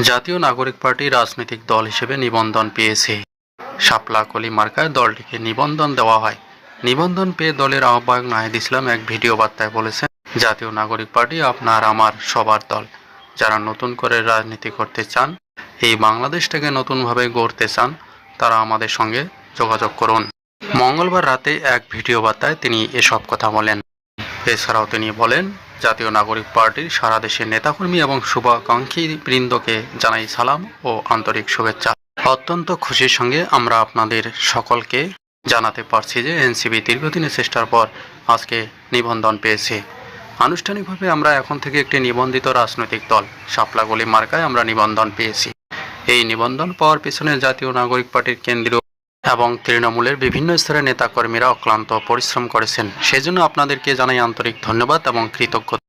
জাতীয় নাগরিক পার্টি রাজনৈতিক দল হিসেবে নিবন্ধন পেয়েছে। শাপলা কলি মার্কায় দলটিকে নিবন্ধন দেওয়া হয়। নিবন্ধন পেয়ে দলের আহ্বায়ক নাহিদ ইসলাম এক ভিডিও বার্তায় বলেছেন, জাতীয় নাগরিক পার্টি আপনার আমার সবার দল। যারা নতুন করে রাজনীতি করতে চান, এই বাংলাদেশটাকে নতুনভাবে গড়তে চান, তারা আমাদের সঙ্গে যোগাযোগ করুন। মঙ্গলবার রাতে এক ভিডিও বার্তায় তিনি এসব কথা বলেন। এছাড়াও তিনি বলেন, জাতীয় নাগরিক পার্টির সারা দেশের নেতাকর্মী এবং শুভাকাঙ্ক্ষী বৃন্দকে জানাই সালাম ও আন্তরিক শুভেচ্ছা। অত্যন্ত খুশির সঙ্গে আমরা আপনাদের সকলকে জানাতে পারছি যে এনসিবি দীর্ঘদিনের চেষ্টার পর আজকে নিবন্ধন পেয়েছে। আনুষ্ঠানিকভাবে আমরা এখন থেকে একটি নিবন্ধিত রাজনৈতিক দল শাপলাগলি মার্কায় আমরা নিবন্ধন পেয়েছি। এই নিবন্ধন পাওয়ার পিছনে জাতীয় নাগরিক পার্টির কেন্দ্রীয় এবং তৃণমূলের বিভিন্ন স্তরের নেতাকর্মীরা অক্লান্ত পরিশ্রম করেছেন। সেজন্য আপনাদেরকে জানাই আন্তরিক ধন্যবাদ এবং কৃতজ্ঞতা।